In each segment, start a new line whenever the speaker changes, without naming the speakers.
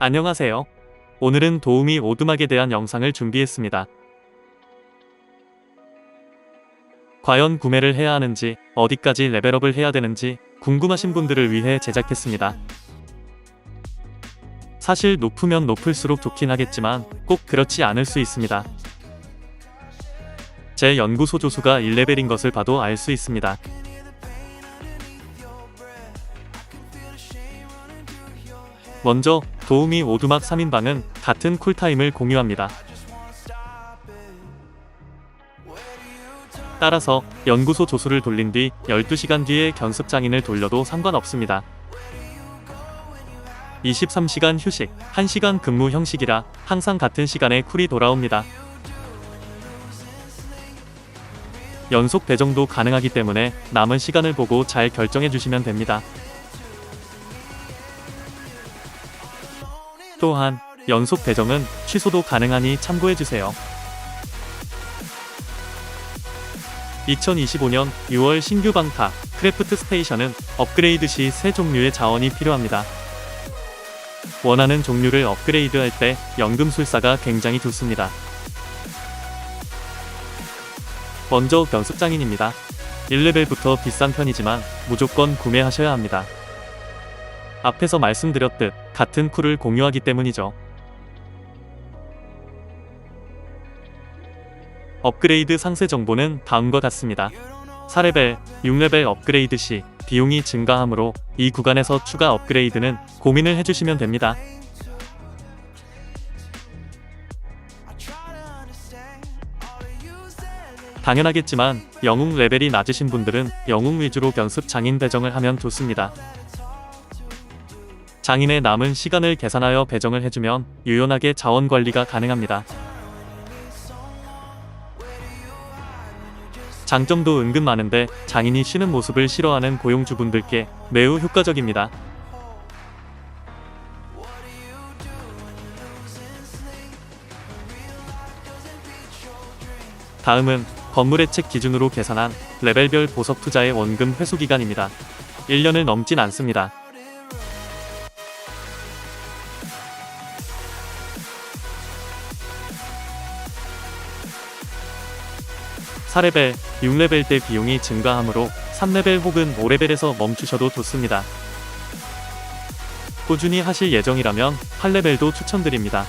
안녕하세요. 오늘은 도우미 오두막에 대한 영상을 준비했습니다. 과연 구매를 해야 하는지, 어디까지 레벨업을 해야 되는지 궁금하신 분들을 위해 제작했습니다. 사실 높으면 높을수록 좋긴 하겠지만 꼭 그렇지 않을 수 있습니다. 제 연구소 조수가 1레벨인 것을 봐도 알 수 있습니다. 먼저 도우미 오두막 3인방은 같은 쿨타임을 공유합니다. 따라서 연구소 조수를 돌린 뒤 12시간 뒤에 견습장인을 돌려도 상관없습니다. 23시간 휴식, 1시간 근무 형식이라 항상 같은 시간에 쿨이 돌아옵니다. 연속 배정도 가능하기 때문에 남은 시간을 보고 잘 결정해 주시면 됩니다. 또한 연속 배정은 취소도 가능하니 참고해 주세요. 2025년 6월 신규 방타 크래프트 스테이션은 업그레이드 시세 종류의 자원이 필요합니다. 원하는 종류를 업그레이드할 때 연금술사가 굉장히 좋습니다. 먼저 견습장인입니다. 1레벨부터 비싼 편이지만 무조건 구매하셔야 합니다. 앞에서 말씀드렸듯 같은 쿨을 공유하기 때문이죠. 업그레이드 상세 정보는 다음과 같습니다. 4레벨, 6레벨 업그레이드 시 비용이 증가하므로 이 구간에서 추가 업그레이드는 고민을 해주시면 됩니다. 당연하겠지만 영웅 레벨이 낮으신 분들은 영웅 위주로 연습 장인 배정을 하면 좋습니다. 장인의 남은 시간을 계산하여 배정을 해주면 유연하게 자원 관리가 가능합니다. 장점도 은근 많은데 장인이 쉬는 모습을 싫어하는 고용주분들께 매우 효과적입니다. 다음은 건물 혜책 기준으로 계산한 레벨별 보석 투자의 원금 회수 기간입니다. 1년을 넘진 않습니다. 사레벨 6레벨 때 비용이 증가하므로 3레벨 혹은 5레벨에서 멈추셔도 좋습니다. 꾸준히 하실 예정이라면 8레벨도 추천드립니다.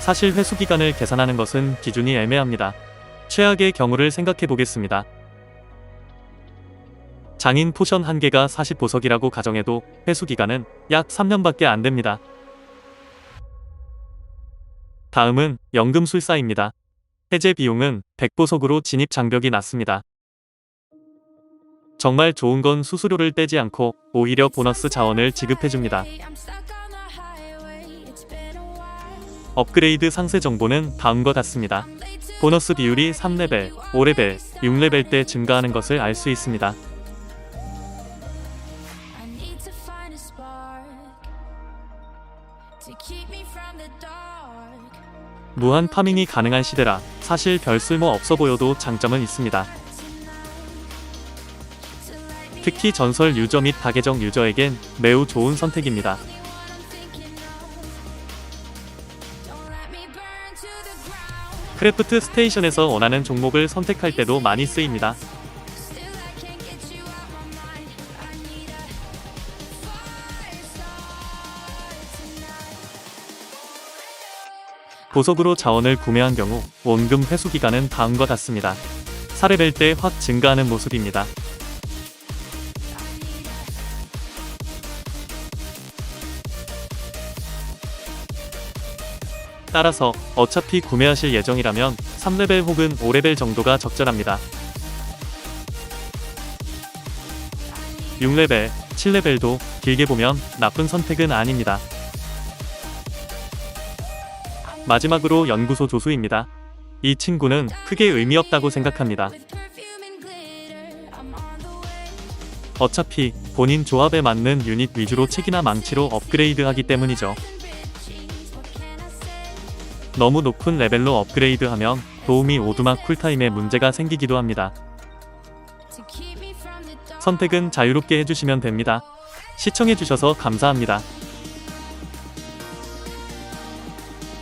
사실 회수 기간을 계산하는 것은 기준이 애매합니다. 최악의 경우를 생각해 보겠습니다. 장인 포션 한 개가 40보석이라고 가정해도 회수 기간은 약 3년밖에 안 됩니다. 다음은 연금술사입니다. 해제 비용은 100보석으로 진입 장벽이 낮습니다. 정말 좋은 건 수수료를 떼지 않고 오히려 보너스 자원을 지급해줍니다. 업그레이드 상세 정보는 다음과 같습니다. 보너스 비율이 3레벨, 5레벨, 6레벨 때 증가하는 것을 알 수 있습니다. 무한 파밍이 가능한 시대라 사실 별 쓸모 없어 보여도 장점은 있습니다. 특히 전설 유저 및 다계정 유저에겐 매우 좋은 선택입니다. 크래프트 스테이션에서 원하는 종목을 선택할 때도 많이 쓰입니다. 보석으로 자원을 구매한 경우 원금 회수 기간은 다음과 같습니다. 4레벨 때확 증가하는 모습입니다. 따라서 어차피 구매하실 예정이라면 3레벨 혹은 5레벨 정도가 적절합니다. 6레벨, 7레벨도 길게 보면 나쁜 선택은 아닙니다. 마지막으로 연구소 조수입니다. 이 친구는 크게 의미 없다고 생각합니다. 어차피 본인 조합에 맞는 유닛 위주로 책이나 망치로 업그레이드하기 때문이죠. 너무 높은 레벨로 업그레이드하면 도움이 오두막 쿨타임에 문제가 생기기도 합니다. 선택은 자유롭게 해주시면 됩니다. 시청해주셔서 감사합니다.